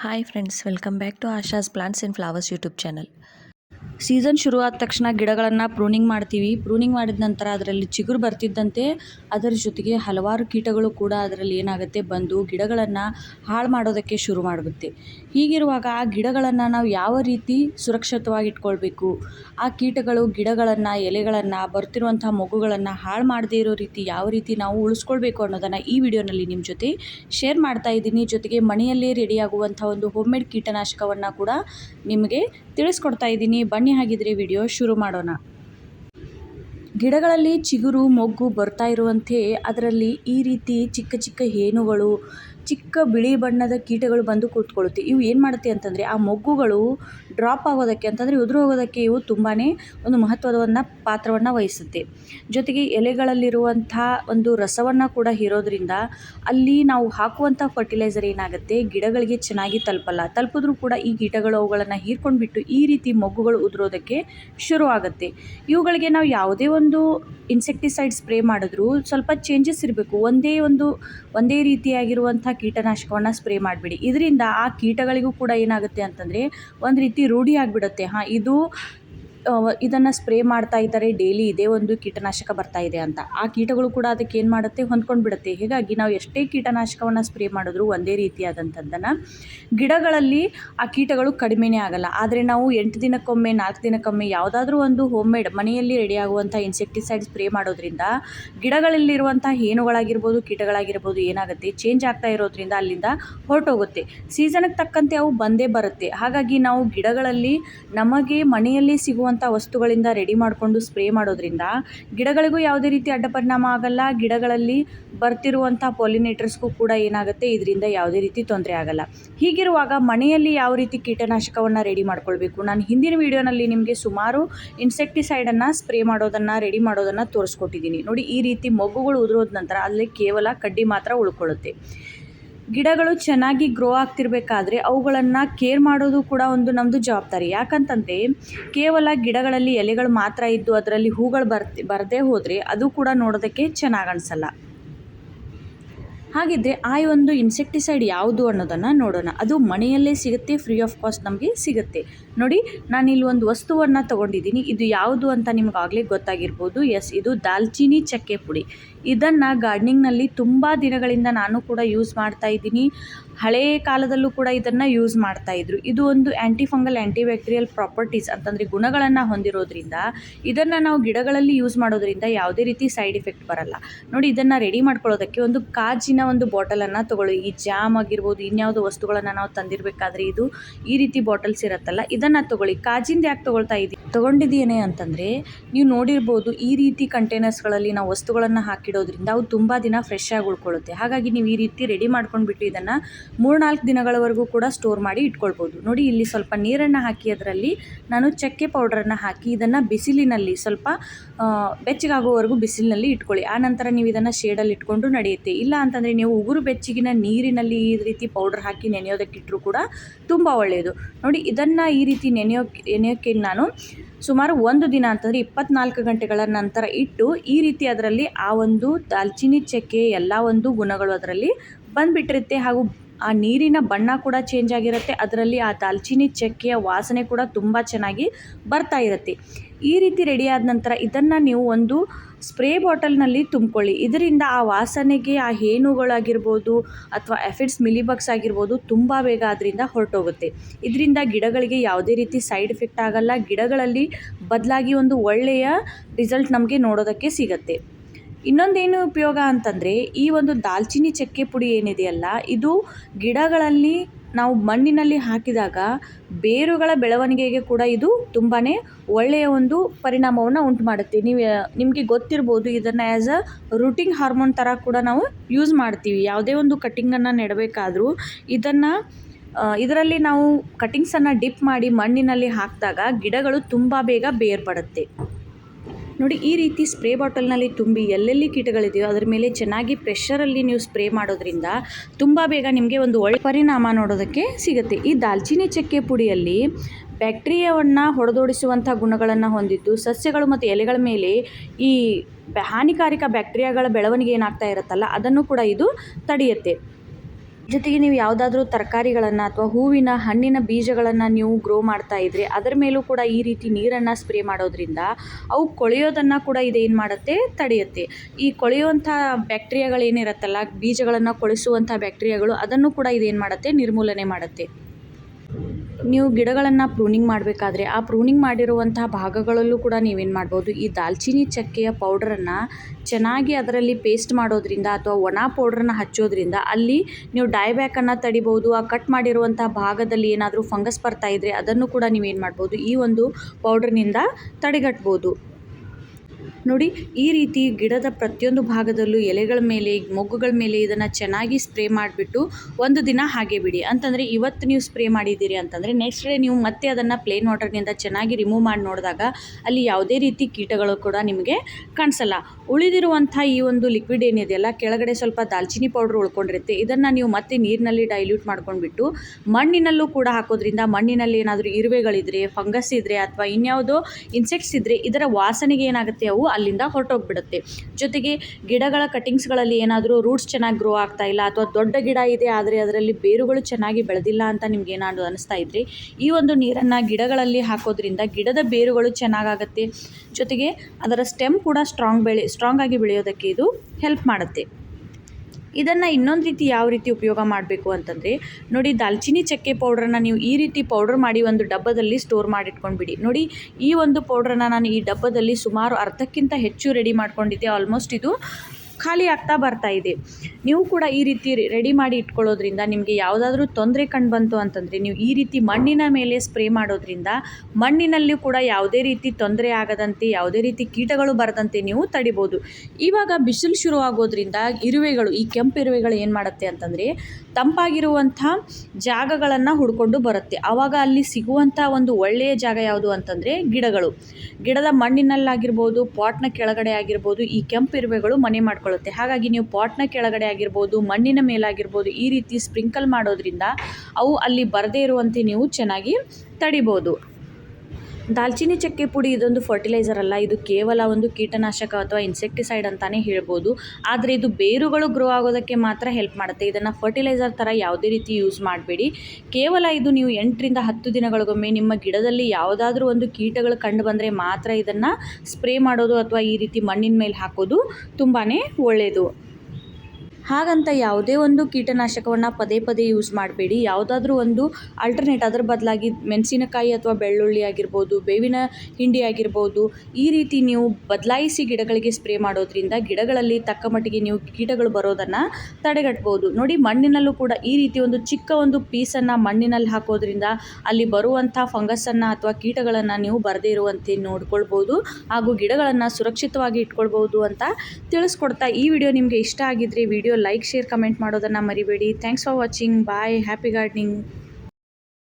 hi friends welcome back to Asha's plants and flowers YouTube channel Season ಶುರು ಆದ ತಕ್ಷಣ ಗಿಡಗಳನ್ನು ಪ್ರೂನಿಂಗ್ ಮಾಡ್ತೀವಿ. ಪ್ರೂನಿಂಗ್ ಮಾಡಿದ ನಂತರ ಅದರಲ್ಲಿ ಚಿಗುರು ಬರ್ತಿದ್ದಂತೆ ಅದರ ಜೊತೆಗೆ ಹಲವಾರು ಕೀಟಗಳು ಕೂಡ ಅದರಲ್ಲಿ ಏನಾಗುತ್ತೆ ಬಂದು ಗಿಡಗಳನ್ನು ಹಾಳು ಮಾಡೋದಕ್ಕೆ ಶುರು ಮಾಡುತ್ತೆ ಹೀಗಿರುವಾಗ ಆ ಗಿಡಗಳನ್ನು ನಾವು ಯಾವ ರೀತಿ ಸುರಕ್ಷಿತವಾಗಿ ಇಟ್ಕೊಳ್ಬೇಕು ಆ ಕೀಟಗಳು ಗಿಡಗಳನ್ನು, ಎಲೆಗಳನ್ನು, ಬರ್ತಿರುವಂಥ ಮಗುಗಳನ್ನು ಹಾಳು ಮಾಡದೇ ಇರೋ ರೀತಿ ಯಾವ ರೀತಿ ನಾವು ಉಳಿಸ್ಕೊಳ್ಬೇಕು ಅನ್ನೋದನ್ನು ಈ ವಿಡಿಯೋನಲ್ಲಿ ನಿಮ್ಮ ಜೊತೆ ಶೇರ್ ಮಾಡ್ತಾ ಇದ್ದೀನಿ. ಜೊತೆಗೆ ಮನೆಯಲ್ಲೇ ರೆಡಿಯಾಗುವಂಥ ಒಂದು ಹೋಮ್ ಮೇಡ್ ಕೀಟನಾಶಕವನ್ನು ಕೂಡ ನಿಮಗೆ ತಿಳಿಸ್ಕೊಡ್ತಾ ಇದ್ದೀನಿ. ಬನ್ನಿ ಹಾಗಿದ್ರೆ ವಿಡಿಯೋ ಶುರು ಮಾಡೋಣ. ಗಿಡಗಳಲ್ಲಿ ಚಿಗುರು, ಮೊಗ್ಗು ಬರ್ತಾ ಇರುವಂತೆ ಅದರಲ್ಲಿ ಈ ರೀತಿ ಚಿಕ್ಕ ಚಿಕ್ಕ ಹೇನುಗಳು ಚಿಕ್ಕ ಬಿಳಿ ಬಣ್ಣದ ಕೀಟಗಳು ಬಂದು ಕೂತ್ಕೊಳ್ಳುತ್ತೆ. ಇವು ಏನು ಮಾಡುತ್ತೆ ಅಂತಂದರೆ ಆ ಮೊಗ್ಗುಗಳು ಡ್ರಾಪ್ ಆಗೋದಕ್ಕೆ ಅಂತಂದರೆ ಉದುರು ಹೋಗೋದಕ್ಕೆ ಇವು ತುಂಬಾ ಒಂದು ಮಹತ್ವವನ್ನು ಪಾತ್ರವನ್ನು ವಹಿಸುತ್ತೆ. ಜೊತೆಗೆ ಎಲೆಗಳಲ್ಲಿರುವಂಥ ಒಂದು ರಸವನ್ನು ಕೂಡ ಹೀರೋದ್ರಿಂದ ಅಲ್ಲಿ ನಾವು ಹಾಕುವಂಥ ಫರ್ಟಿಲೈಸರ್ ಏನಾಗುತ್ತೆ? ಗಿಡಗಳಿಗೆ ಚೆನ್ನಾಗಿ ತಲುಪಲ್ಲ. ತಲುಪಿದ್ರೂ ಕೂಡ ಈ ಕೀಟಗಳು ಅವುಗಳನ್ನು ಹೀರ್ಕೊಂಡ್ಬಿಟ್ಟು ಈ ರೀತಿ ಮೊಗ್ಗುಗಳು ಉದುರೋದಕ್ಕೆ ಶುರುವಾಗುತ್ತೆ ಇವುಗಳಿಗೆ ನಾವು ಯಾವುದೇ ಒಂದು ಇನ್ಸೆಕ್ಟಿಸೈಡ್ ಸ್ಪ್ರೇ ಮಾಡಿದ್ರೂ ಸ್ವಲ್ಪ ಚೇಂಜಸ್ ಇರಬೇಕು. ಒಂದೇ ಒಂದು, ಒಂದೇ ರೀತಿಯಾಗಿರುವಂಥ ಕೀಟನಾಶಕವನ್ನು ಸ್ಪ್ರೇ ಮಾಡಿಬಿಡಿ. ಇದರಿಂದ ಆ ಕೀಟಗಳಿಗೂ ಕೂಡ ಏನಾಗುತ್ತೆ ಅಂತಂದರೆ ಒಂದು ರೀತಿ ರೂಢಿಯಾಗಿಬಿಡುತ್ತೆ ಹಾಂ ಇದು ಇದನ್ನು ಸ್ಪ್ರೇ ಮಾಡ್ತಾ ಇದ್ದಾರೆ, ಡೈಲಿ ಇದೇ ಒಂದು ಕೀಟನಾಶಕ ಬರ್ತಾ ಇದೆ ಅಂತ. ಆ ಕೀಟಗಳು ಕೂಡ ಅದಕ್ಕೆ ಏನು ಮಾಡುತ್ತೆ? ಹೊಂದ್ಕೊಂಡು ಬಿಡುತ್ತೆ. ಹೀಗಾಗಿ ನಾವು ಎಷ್ಟೇ ಕೀಟನಾಶಕವನ್ನು ಸ್ಪ್ರೇ ಮಾಡಿದ್ರೂ ಒಂದೇ ರೀತಿಯಾದಂಥದ್ದನ್ನು ಗಿಡಗಳಲ್ಲಿ ಆ ಕೀಟಗಳು ಕಡಿಮೆನೇ ಆಗಲ್ಲ. ಆದರೆ ನಾವು ಎಂಟು ದಿನಕ್ಕೊಮ್ಮೆ, ನಾಲ್ಕು ದಿನಕ್ಕೊಮ್ಮೆ ಯಾವುದಾದ್ರೂ ಒಂದು ಹೋಮ್ ಮೇಡ್ ಮನೆಯಲ್ಲಿ ರೆಡಿಯಾಗುವಂಥ ಇನ್ಸೆಕ್ಟಿಸೈಡ್ ಸ್ಪ್ರೇ ಮಾಡೋದ್ರಿಂದ ಗಿಡಗಳಲ್ಲಿರುವಂಥ ಹೇನುಗಳಾಗಿರ್ಬೋದು, ಕೀಟಗಳಾಗಿರ್ಬೋದು ಏನಾಗುತ್ತೆ? ಚೇಂಜ್ ಆಗ್ತಾ ಇರೋದ್ರಿಂದ ಅಲ್ಲಿಂದ ಹೊರಟೋಗುತ್ತೆ. ಸೀಸನ್ಗೆ ತಕ್ಕಂತೆ ಅವು ಬಂದೇ ಬರುತ್ತೆ. ಹಾಗಾಗಿ ನಾವು ಗಿಡಗಳಲ್ಲಿ ನಮಗೆ ಮನೆಯಲ್ಲಿ ಸಿಗುವಂಥ ವಸ್ತುಗಳಿಂದ ರೆಡಿ ಮಾಡಿಕೊಂಡು ಸ್ಪ್ರೇ ಮಾಡೋದ್ರಿಂದ ಗಿಡಗಳಿಗೂ ಯಾವುದೇ ರೀತಿ ಅಡ್ಡ ಪರಿಣಾಮ ಆಗಲ್ಲ. ಗಿಡಗಳಲ್ಲಿ ಬರ್ತಿರುವಂಥ ಪೊಲಿನೇಟರ್ಸ್ಗೂ ಕೂಡ ಏನಾಗುತ್ತೆ? ಇದರಿಂದ ಯಾವುದೇ ರೀತಿ ತೊಂದರೆ ಆಗಲ್ಲ. ಹೀಗಿರುವಾಗ ಮನೆಯಲ್ಲಿ ಯಾವ ರೀತಿ ಕೀಟನಾಶಕವನ್ನು ರೆಡಿ ಮಾಡ್ಕೊಳ್ಬೇಕು? ನಾನು ಹಿಂದಿನ ವಿಡಿಯೋನಲ್ಲಿ ನಿಮಗೆ ಸುಮಾರು ಇನ್ಸೆಕ್ಟಿಸೈಡನ್ನು ಸ್ಪ್ರೇ ಮಾಡೋದನ್ನು, ರೆಡಿ ಮಾಡೋದನ್ನು ತೋರಿಸ್ಕೊಟ್ಟಿದ್ದೀನಿ. ನೋಡಿ, ಈ ರೀತಿ ಮೊಗ್ಗುಗಳು ಉದುರೋದ ನಂತರ ಅಲ್ಲಿ ಕೇವಲ ಕಡ್ಡಿ ಮಾತ್ರ ಉಳ್ಕೊಳ್ಳುತ್ತೆ. ಗಿಡಗಳು ಚೆನ್ನಾಗಿ ಗ್ರೋ ಆಗ್ತಿರ್ಬೇಕಾದ್ರೆ ಅವುಗಳನ್ನು ಕೇರ್ ಮಾಡೋದು ಕೂಡ ಒಂದು ನಮ್ಮದು ಜವಾಬ್ದಾರಿ. ಯಾಕಂತಂದರೆ ಕೇವಲ ಗಿಡಗಳಲ್ಲಿ ಎಲೆಗಳು ಮಾತ್ರ ಇದ್ದು ಅದರಲ್ಲಿ ಹೂಗಳು ಬರ್ತಿ, ಬರದೇ ಹೋದರೆ ಅದು ಕೂಡ ನೋಡೋದಕ್ಕೆ ಚೆನ್ನಾಗಿ ಅನಿಸಲ್ಲ. ಹಾಗಿದ್ದರೆ ಆ ಒಂದು ಇನ್ಸೆಕ್ಟಿಸೈಡ್ ಯಾವುದು ಅನ್ನೋದನ್ನು ನೋಡೋಣ. ಅದು ಮನೆಯಲ್ಲೇ ಸಿಗುತ್ತೆ ಫ್ರೀ ಆಫ್ ಕಾಸ್ಟ್ ನಮಗೆ ಸಿಗುತ್ತೆ. ನೋಡಿ ನಾನು ಇಲ್ಲಿ ಒಂದು ವಸ್ತುವನ್ನು ತೊಗೊಂಡಿದ್ದೀನಿ. ಇದು ಯಾವುದು ಅಂತ ನಿಮಗಾಗಲೇ ಗೊತ್ತಾಗಿರ್ಬೋದು. ಎಸ್ ಇದು ದಾಲ್ಚಿನ್ನಿ ಚಕ್ಕೆ ಪುಡಿ. ಇದನ್ನು ಗಾರ್ಡ್ನಿಂಗ್ನಲ್ಲಿ ತುಂಬ ದಿನಗಳಿಂದ ನಾನು ಕೂಡ ಯೂಸ್ ಮಾಡ್ತಾ ಇದ್ದೀನಿ. ಹಳೆಯ ಕಾಲದಲ್ಲೂ ಕೂಡ ಇದನ್ನು ಯೂಸ್ ಮಾಡ್ತಾ ಇದ್ರು. ಇದು ಒಂದು anti fungal anti bacterial properties ಅಂತಂದರೆ ಗುಣಗಳನ್ನು ಹೊಂದಿರೋದ್ರಿಂದ ಇದನ್ನು ನಾವು ಗಿಡಗಳಲ್ಲಿ ಯೂಸ್ ಮಾಡೋದ್ರಿಂದ ಯಾವುದೇ ರೀತಿ ಸೈಡ್ ಇಫೆಕ್ಟ್ ಬರಲ್ಲ. ನೋಡಿ ಇದನ್ನು ರೆಡಿ ಮಾಡ್ಕೊಳ್ಳೋದಕ್ಕೆ ಒಂದು ಕಾಜಿನ ಒಂದು ಬಾಟಲನ್ನು ತೊಗೊಳ್ಳಿ. ಈ ಜಾಮ್ ಆಗಿರ್ಬೋದು, ಇನ್ಯಾವುದೋ ವಸ್ತುಗಳನ್ನು ನಾವು ತಂದಿರಬೇಕಾದ್ರೆ ಇದು ಈ ರೀತಿ ಬಾಟಲ್ಸ್ ಇರುತ್ತಲ್ಲ, ಇದನ್ನು ತೊಗೊಳ್ಳಿ. ಕಾಜಿಂದ ಯಾಕೆ ತೊಗೊಳ್ತಾ ಇದ್ದೀವಿ ತೊಗೊಂಡಿದ್ದೀನಿ ಅಂತಂದರೆ ನೀವು ನೋಡಿರ್ಬೋದು ಈ ರೀತಿ ಕಂಟೈನರ್ಸ್ಗಳಲ್ಲಿ ನಾವು ವಸ್ತುಗಳನ್ನು ಹಾಕಿಡೋದ್ರಿಂದ ಅವು ತುಂಬ ದಿನ ಫ್ರೆಶ್ ಆಗಿ ಉಳ್ಕೊಳ್ಳುತ್ತೆ. ಹಾಗಾಗಿ ನೀವು ಈ ರೀತಿ ರೆಡಿ ಮಾಡ್ಕೊಂಡ್ಬಿಟ್ಟು ಇದನ್ನು ಮೂರ್ನಾಲ್ಕು ದಿನಗಳವರೆಗೂ ಕೂಡ ಸ್ಟೋರ್ ಮಾಡಿ ಇಟ್ಕೊಳ್ಬೋದು. ನೋಡಿ, ಇಲ್ಲಿ ಸ್ವಲ್ಪ ನೀರನ್ನು ಹಾಕಿ ಅದರಲ್ಲಿ ನಾನು ಚಕ್ಕೆ ಪೌಡ್ರನ್ನು ಹಾಕಿ ಇದನ್ನು ಬಿಸಿಲಿನಲ್ಲಿ ಸ್ವಲ್ಪ ಬೆಚ್ಚಗಾಗೋವರೆಗೂ ಬಿಸಿಲಿನಲ್ಲಿ ಇಟ್ಕೊಳ್ಳಿ. ಆ ನಂತರ ನೀವು ಇದನ್ನು ಶೇಡಲ್ಲಿ ಇಟ್ಕೊಂಡು ನಡೆಯುತ್ತೆ. ಇಲ್ಲ ಅಂತಂದರೆ ನೀವು ಉಗುರು ಬೆಚ್ಚಗಿನ ನೀರಿನಲ್ಲಿ ಈ ರೀತಿ ಪೌಡ್ರ್ ಹಾಕಿ ನೆನೆಯೋದಕ್ಕಿಟ್ಟರೂ ಕೂಡ ತುಂಬ ಒಳ್ಳೆಯದು ನೋಡಿ, ಇದನ್ನು ಈ ರೀತಿ ನೆನೆಯೋಕ್ಕೆ ನೆನೆಯೋಕ್ಕೆ ನಾನು ಸುಮಾರು ಒಂದು ದಿನ ಅಂತಂದರೆ ಇಪ್ಪತ್ನಾಲ್ಕು ಗಂಟೆಗಳ ನಂತರ ಇಟ್ಟು ಈ ರೀತಿ ಅದರಲ್ಲಿ ಆ ಒಂದು ದಾಲ್ಚಿನ್ನಿ ಚಕ್ಕೆ ಎಲ್ಲ ಒಂದು ಗುಣಗಳು ಅದರಲ್ಲಿ ಬಂದುಬಿಟ್ಟಿರುತ್ತೆ. ಹಾಗೂ ಆ ನೀರಿನ ಬಣ್ಣ ಕೂಡ ಚೇಂಜ್ ಆಗಿರುತ್ತೆ. ಅದರಲ್ಲಿ ಆ ದಾಲ್ಚಿನಿ ಚಕ್ಕೆಯ ವಾಸನೆ ಕೂಡ ತುಂಬ ಚೆನ್ನಾಗಿ ಬರ್ತಾ ಇರುತ್ತೆ. ಈ ರೀತಿ ರೆಡಿ ಆದ ನಂತರ ಇದನ್ನು ನೀವು ಒಂದು ಸ್ಪ್ರೇ ಬಾಟಲ್ನಲ್ಲಿ ತುಂಬಿಕೊಳ್ಳಿ. ಇದರಿಂದ ಆ ವಾಸನೆಗೆ ಆ ಹೇನುಗಳಾಗಿರ್ಬೋದು ಅಥವಾ ಎಫಿಡ್ಸ್ ಮಿಲಿಬಗ್ಸ್ ಆಗಿರ್ಬೋದು ತುಂಬ ಬೇಗ ಅದರಿಂದ ಹೊರಟೋಗುತ್ತೆ. ಇದರಿಂದ ಗಿಡಗಳಿಗೆ ಯಾವುದೇ ರೀತಿ ಸೈಡ್ ಎಫೆಕ್ಟ್ ಆಗಲ್ಲ. ಗಿಡಗಳಲ್ಲಿ ಬದಲಾಗಿ ಒಂದು ಒಳ್ಳೆಯ ರಿಸಲ್ಟ್ ನಮಗೆ ನೋಡೋದಕ್ಕೆ ಸಿಗತ್ತೆ. ಇನ್ನೊಂದೇನು ಉಪಯೋಗ ಅಂತಂದರೆ, ಈ ಒಂದು ದಾಲ್ಚಿನ್ನಿ ಚಕ್ಕೆ ಪುಡಿ ಏನಿದೆಯಲ್ಲ, ಇದು ಗಿಡಗಳಲ್ಲಿ ನಾವು ಮಣ್ಣಿನಲ್ಲಿ ಹಾಕಿದಾಗ ಬೇರುಗಳ ಬೆಳವಣಿಗೆಗೆ ಕೂಡ ಇದು ತುಂಬಾ ಒಳ್ಳೆಯ ಒಂದು ಪರಿಣಾಮವನ್ನು ಉಂಟು ಮಾಡುತ್ತೆ ನೀವು, ನಿಮಗೆ ಗೊತ್ತಿರ್ಬೋದು, ಇದನ್ನು ಆ್ಯಸ್ ಅ ರೂಟಿಂಗ್ ಹಾರ್ಮೋನ್ ಥರ ಕೂಡ ನಾವು ಯೂಸ್ ಮಾಡ್ತೀವಿ. ಯಾವುದೇ ಒಂದು ಕಟ್ಟಿಂಗನ್ನು ನೆಡಬೇಕಾದ್ರೂ, ಇದನ್ನು ಇದರಲ್ಲಿ ನಾವು ಕಟಿಂಗ್ಸನ್ನು ಡಿಪ್ ಮಾಡಿ ಮಣ್ಣಿನಲ್ಲಿ ಹಾಕಿದಾಗ ಗಿಡಗಳು ತುಂಬ ಬೇಗ ಬೇರ್ಪಡುತ್ತೆ. ನೋಡಿ, ಈ ರೀತಿ ಸ್ಪ್ರೇ ಬಾಟಲ್ನಲ್ಲಿ ತುಂಬಿ ಎಲ್ಲೆಲ್ಲಿ ಕೀಟಗಳಿದೆಯೋ ಅದರ ಮೇಲೆ ಚೆನ್ನಾಗಿ ಪ್ರೆಷರಲ್ಲಿ ನೀವು ಸ್ಪ್ರೇ ಮಾಡೋದ್ರಿಂದ ತುಂಬ ಬೇಗ ನಿಮಗೆ ಒಂದು ಒಳ್ಳೆ ಪರಿಣಾಮ ನೋಡೋದಕ್ಕೆ ಸಿಗುತ್ತೆ. ಈ ದಾಲ್ಚಿನ್ನಿ ಚಕ್ಕೆ ಪುಡಿಯಲ್ಲಿ ಬ್ಯಾಕ್ಟೀರಿಯಾವನ್ನು ಹೊಡೆದೋಡಿಸುವಂಥ ಗುಣಗಳನ್ನು ಹೊಂದಿದ್ದು, ಸಸ್ಯಗಳು ಮತ್ತು ಎಲೆಗಳ ಮೇಲೆ ಈ ಹಾನಿಕಾರಕ ಬ್ಯಾಕ್ಟೀರಿಯಾಗಳ ಬೆಳವಣಿಗೆ ಏನಾಗ್ತಾ ಇರುತ್ತಲ್ಲ, ಅದನ್ನು ಕೂಡ ಇದು ತಡೆಯುತ್ತೆ. ಜೊತೆಗೆ ನೀವು ಯಾವುದಾದ್ರೂ ತರಕಾರಿಗಳನ್ನು ಅಥವಾ ಹೂವಿನ ಹಣ್ಣಿನ ಬೀಜಗಳನ್ನು ನೀವು ಗ್ರೋ ಮಾಡ್ತಾ ಇದ್ದರೆ ಅದರ ಮೇಲೂ ಕೂಡ ಈ ರೀತಿ ನೀರನ್ನು ಸ್ಪ್ರೇ ಮಾಡೋದ್ರಿಂದ ಅವು ಕೊಳೆಯೋದನ್ನು ಕೂಡ ಇದೇನು ಮಾಡುತ್ತೆ? ತಡೆಯುತ್ತೆ. ಈ ಕೊಳೆಯುವಂಥ ಬ್ಯಾಕ್ಟೀರಿಯಾಗಳೇನಿರುತ್ತಲ್ಲ ಬೀಜಗಳನ್ನು ಕೊಳೆಸುವಂಥ ಬ್ಯಾಕ್ಟೀರಿಯಾಗಳು ಅದನ್ನು ಕೂಡ ಇದೇನು ಮಾಡುತ್ತೆ? ನಿರ್ಮೂಲನೆ ಮಾಡುತ್ತೆ. ನೀವು ಗಿಡಗಳನ್ನು ಪ್ರೂನಿಂಗ್ ಮಾಡಬೇಕಾದ್ರೆ ಆ ಪ್ರೂನಿಂಗ್ ಮಾಡಿರುವಂತಹ ಭಾಗಗಳಲ್ಲೂ ಕೂಡ ನೀವೇನು ಮಾಡ್ಬೋದು, ಈ ದಾಲ್ಚಿನ್ನಿ ಚಕ್ಕೆಯ ಪೌಡ್ರನ್ನು ಚೆನ್ನಾಗಿ ಅದರಲ್ಲಿ ಪೇಸ್ಟ್ ಮಾಡೋದ್ರಿಂದ ಅಥವಾ ಒಣ ಪೌಡ್ರನ್ನ ಹಚ್ಚೋದ್ರಿಂದ ಅಲ್ಲಿ ನೀವು ಡೈಬ್ಯಾಕನ್ನು ತಡಿಬೋದು, ಆ ಕಟ್ ಮಾಡಿರುವಂಥ ಭಾಗದಲ್ಲಿ ಏನಾದರೂ ಫಂಗಸ್ ಬರ್ತಾ ಇದ್ದರೆ ಅದನ್ನು ಕೂಡ ನೀವೇನು ಮಾಡ್ಬೋದು, ಈ ಒಂದು ಪೌಡ್ರ್ನಿಂದ ತಡೆಗಟ್ಬೋದು. ನೋಡಿ, ಈ ರೀತಿ ಗಿಡದ ಪ್ರತಿಯೊಂದು ಭಾಗದಲ್ಲೂ ಎಲೆಗಳ ಮೇಲೆ, ಮೊಗ್ಗುಗಳ ಮೇಲೆ ಇದನ್ನು ಚೆನ್ನಾಗಿ ಸ್ಪ್ರೇ ಮಾಡಿಬಿಟ್ಟು ಒಂದು ದಿನ ಹಾಗೆ ಬಿಡಿ. ಅಂತಂದರೆ ಇವತ್ತು ನೀವು ಸ್ಪ್ರೇ ಮಾಡಿದ್ದೀರಿ ಅಂತಂದರೆ ನೆಕ್ಸ್ಟ್ ಡೇ ನೀವು ಮತ್ತೆ ಅದನ್ನು ಪ್ಲೇನ್ ವಾಟರ್ನಿಂದ ಚೆನ್ನಾಗಿ ರಿಮೂವ್ ಮಾಡಿ ನೋಡಿದಾಗ ಅಲ್ಲಿ ಯಾವುದೇ ರೀತಿ ಕೀಟಗಳು ಕೂಡ ನಿಮಗೆ ಕಾಣಿಸಲ್ಲ. ಉಳಿದಿರುವಂಥ ಈ ಒಂದು ಲಿಕ್ವಿಡ್ ಏನಿದೆಯಲ್ಲ ಕೆಳಗಡೆ ಸ್ವಲ್ಪ ದಾಲ್ಚಿನಿ ಪೌಡ್ರ್ ಉಳ್ಕೊಂಡಿರುತ್ತೆ. ಇದನ್ನು ನೀವು ಮತ್ತೆ ನೀರಿನಲ್ಲಿ ಡೈಲ್ಯೂಟ್ ಮಾಡ್ಕೊಂಡ್ಬಿಟ್ಟು ಮಣ್ಣಿನಲ್ಲೂ ಕೂಡ ಹಾಕೋದ್ರಿಂದ ಮಣ್ಣಿನಲ್ಲಿ ಏನಾದರೂ ಇರುವೆಗಳಿದ್ರೆ ಫಂಗಸ್ ಇದ್ದರೆ ಅಥವಾ ಇನ್ಯಾವುದೋ ಇನ್ಸೆಕ್ಟ್ಸ್ ಇದ್ದರೆ ಇದರ ವಾಸನೆಗೆ ಏನಾಗುತ್ತೆ? ಅವು ಅಲ್ಲಿಂದ ಹೊರಟೋಗ್ಬಿಡುತ್ತೆ. ಜೊತೆಗೆ ಗಿಡಗಳ ಕಟಿಂಗ್ಸ್ಗಳಲ್ಲಿ ಏನಾದರೂ ರೂಟ್ಸ್ ಚೆನ್ನಾಗಿ ಗ್ರೋ ಆಗ್ತಾ ಇಲ್ಲ ಅಥವಾ ದೊಡ್ಡ ಗಿಡ ಇದೆ ಆದರೆ ಅದರಲ್ಲಿ ಬೇರುಗಳು ಚೆನ್ನಾಗಿ ಬೆಳೆದಿಲ್ಲ ಅಂತ ನಿಮ್ಗೆ ಏನಾದರೂ ಅನಿಸ್ತಾ ಇದ್ರಿ, ಈ ಒಂದು ನೀರನ್ನು ಗಿಡಗಳಲ್ಲಿ ಹಾಕೋದ್ರಿಂದ ಗಿಡದ ಬೇರುಗಳು ಚೆನ್ನಾಗಾಗತ್ತೆ. ಜೊತೆಗೆ ಅದರ ಸ್ಟೆಮ್ ಕೂಡ ಸ್ಟ್ರಾಂಗ್ ಬೆಳೆ, ಸ್ಟ್ರಾಂಗ್ ಆಗಿ ಬೆಳೆಯೋದಕ್ಕೆ ಇದು ಹೆಲ್ಪ್ ಮಾಡುತ್ತೆ. ಇದನ್ನು ಇನ್ನೊಂದು ರೀತಿ ಯಾವ ರೀತಿ ಉಪಯೋಗ ಮಾಡಬೇಕು ಅಂತಂದರೆ, ನೋಡಿ ದಾಲ್ಚಿನ್ನಿ ಚಕ್ಕೆ ಪೌಡ್ರನ್ನ ನೀವು ಈ ರೀತಿ ಪೌಡ್ರ್ ಮಾಡಿ ಒಂದು ಡಬ್ಬದಲ್ಲಿ ಸ್ಟೋರ್ ಮಾಡಿಟ್ಕೊಂಡ್ಬಿಡಿ. ನೋಡಿ, ಈ ಒಂದು ಪೌಡ್ರನ್ನ ನಾನು ಈ ಡಬ್ಬದಲ್ಲಿ ಸುಮಾರು ಅರ್ಧಕ್ಕಿಂತ ಹೆಚ್ಚು ರೆಡಿ ಮಾಡ್ಕೊಂಡಿದ್ದೆ. ಆಲ್ಮೋಸ್ಟ್ ಇದು ಖಾಲಿ ಆಗ್ತಾ ಬರ್ತಾ ಇದೆ. ನೀವು ಕೂಡ ಈ ರೀತಿ ರೆಡಿ ಮಾಡಿ ಇಟ್ಕೊಳ್ಳೋದ್ರಿಂದ ನಿಮಗೆ ಯಾವುದಾದ್ರೂ ತೊಂದರೆ ಕಂಡು ಬಂತು ಅಂತಂದರೆ ನೀವು ಈ ರೀತಿ ಮಣ್ಣಿನ ಮೇಲೆ ಸ್ಪ್ರೇ ಮಾಡೋದ್ರಿಂದ ಮಣ್ಣಿನಲ್ಲಿ ಕೂಡ ಯಾವುದೇ ರೀತಿ ತೊಂದರೆ ಆಗದಂತೆ, ಯಾವುದೇ ರೀತಿ ಕೀಟಗಳು ಬರದಂತೆ ನೀವು ತಡಿಬೋದು. ಇವಾಗ ಬಿಸಿಲು ಶುರು ಆಗೋದ್ರಿಂದ ಇರುವೆಗಳು, ಈ ಕೆಂಪು ಇರುವೆಗಳು ಏನು ಮಾಡುತ್ತೆ ಅಂತಂದರೆ ತಂಪಾಗಿರುವಂಥ ಜಾಗಗಳನ್ನು ಹುಡ್ಕೊಂಡು ಬರುತ್ತೆ. ಆವಾಗ ಅಲ್ಲಿ ಸಿಗುವಂಥ ಒಂದು ಒಳ್ಳೆಯ ಜಾಗ ಯಾವುದು ಅಂತಂದರೆ ಗಿಡಗಳು. ಗಿಡದ ಮಣ್ಣಿನಲ್ಲಾಗಿರ್ಬೋದು, ಪಾಟ್ನ ಕೆಳಗಡೆ ಆಗಿರ್ಬೋದು, ಈ ಕೆಂಪು ಇರುವೆಗಳು ಮನೆ ಮಾಡ್ಕೊಳ್ಳುತ್ತೆ. ಹಾಗಾಗಿ ನೀವು ಪಾಟ್ನ ಕೆಳಗಡೆ ಆಗಿರ್ಬೋದು, ಮಣ್ಣಿನ ಮೇಲಾಗಿರ್ಬೋದು, ಈ ರೀತಿ ಸ್ಪ್ರಿಂಕಲ್ ಮಾಡೋದ್ರಿಂದ ಅವು ಅಲ್ಲಿ ಬರದೇ ಇರುವಂತೆ ನೀವು ಚೆನ್ನಾಗಿ ತಡಿಬೋದು. ದಾಲ್ಚಿನ್ನಿ ಚಕ್ಕೆ ಪುಡಿ ಇದೊಂದು ಫರ್ಟಿಲೈಸರ್ ಅಲ್ಲ, ಇದು ಕೇವಲ ಒಂದು ಕೀಟನಾಶಕ ಅಥವಾ ಇನ್ಸೆಕ್ಟಿಸೈಡ್ ಅಂತಲೇ ಹೇಳ್ಬೋದು. ಆದರೆ ಇದು ಬೇರುಗಳು ಗ್ರೋ ಆಗೋದಕ್ಕೆ ಮಾತ್ರ ಹೆಲ್ಪ್ ಮಾಡುತ್ತೆ. ಇದನ್ನು ಫರ್ಟಿಲೈಸರ್ ಥರ ಯಾವುದೇ ರೀತಿ ಯೂಸ್ ಮಾಡಬೇಡಿ. ಕೇವಲ ಇದು ನೀವು ಎಂಟರಿಂದ ಹತ್ತು ದಿನಗಳಿಗೊಮ್ಮೆ ನಿಮ್ಮ ಗಿಡದಲ್ಲಿ ಯಾವುದಾದ್ರೂ ಒಂದು ಕೀಟಗಳು ಕಂಡು ಬಂದರೆ ಮಾತ್ರ ಇದನ್ನು ಸ್ಪ್ರೇ ಮಾಡೋದು ಅಥವಾ ಈ ರೀತಿ ಮಣ್ಣಿನ ಮೇಲೆ ಹಾಕೋದು ತುಂಬಾ ಒಳ್ಳೆಯದು ಹಾಗಂತ ಯಾವುದೇ ಒಂದು ಕೀಟನಾಶಕವನ್ನು ಪದೇ ಪದೇ ಯೂಸ್ ಮಾಡಬೇಡಿ. ಯಾವುದಾದ್ರೂ ಒಂದು ಆಲ್ಟರ್ನೇಟ್ ಅದರ ಬದಲಾಗಿ ಮೆಣಸಿನಕಾಯಿ ಅಥವಾ ಬೆಳ್ಳುಳ್ಳಿ ಆಗಿರ್ಬೋದು, ಬೇವಿನ ಹಿಂಡಿ ಆಗಿರ್ಬೋದು, ಈ ರೀತಿ ನೀವು ಬದಲಾಯಿಸಿ ಗಿಡಗಳಿಗೆ ಸ್ಪ್ರೇ ಮಾಡೋದ್ರಿಂದ ಗಿಡಗಳಲ್ಲಿ ತಕ್ಕ ಮಟ್ಟಿಗೆ ನೀವು ಕೀಟಗಳು ಬರೋದನ್ನು ತಡೆಗಟ್ಬೋದು. ನೋಡಿ, ಮಣ್ಣಿನಲ್ಲೂ ಕೂಡ ಈ ರೀತಿ ಒಂದು ಚಿಕ್ಕ ಒಂದು ಪೀಸನ್ನು ಮಣ್ಣಿನಲ್ಲಿ ಹಾಕೋದ್ರಿಂದ ಅಲ್ಲಿ ಬರುವಂಥ ಫಂಗಸನ್ನು ಅಥವಾ ಕೀಟಗಳನ್ನು ನೀವು ಬರದೇ ಇರುವಂತೆ ನೋಡ್ಕೊಳ್ಬೋದು ಹಾಗೂ ಗಿಡಗಳನ್ನು ಸುರಕ್ಷಿತವಾಗಿ ಇಟ್ಕೊಳ್ಬೋದು ಅಂತ ತಿಳಿಸ್ಕೊಡ್ತಾ ಈ ವಿಡಿಯೋ ನಿಮಗೆ ಇಷ್ಟ ಆಗಿದ್ರೆ ವಿಡಿಯೋ ಲೈಕ್ ಶೇರ್ ಕಮೆಂಟ್ ಮಾಡೋದನ್ನು ಮರಿಬೇಡಿ. Thanks for watching bye happy gardening